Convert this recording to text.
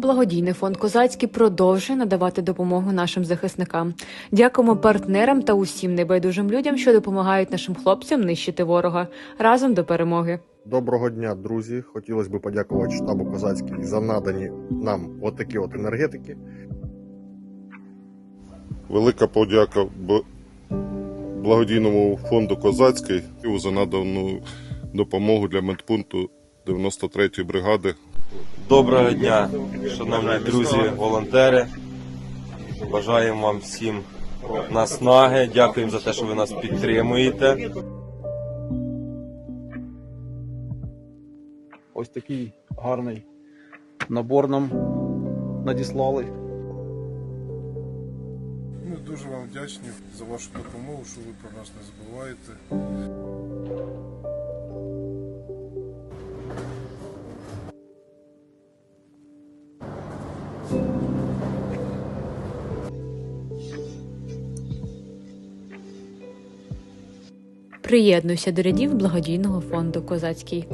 Благодійний фонд Козацький продовжує надавати допомогу нашим захисникам. Дякуємо партнерам та усім небайдужим людям, що допомагають нашим хлопцям нищити ворога разом до перемоги. Доброго дня, друзі! Хотілося б подякувати штабу Козацький за надані нам отакі от енергетики. Велика подяка благодійному фонду Козацький за надану допомогу для медпункту 93-ї бригади. Доброго дня, шановні друзі, волонтери. Бажаємо вам всім наснаги. Дякуємо за те, що ви нас підтримуєте. Ось такий гарний набор нам надіслали. Ми дуже вам вдячні за вашу допомогу, що ви про нас не забуваєте. Приєднуйся до рядів благодійного фонду Козацький.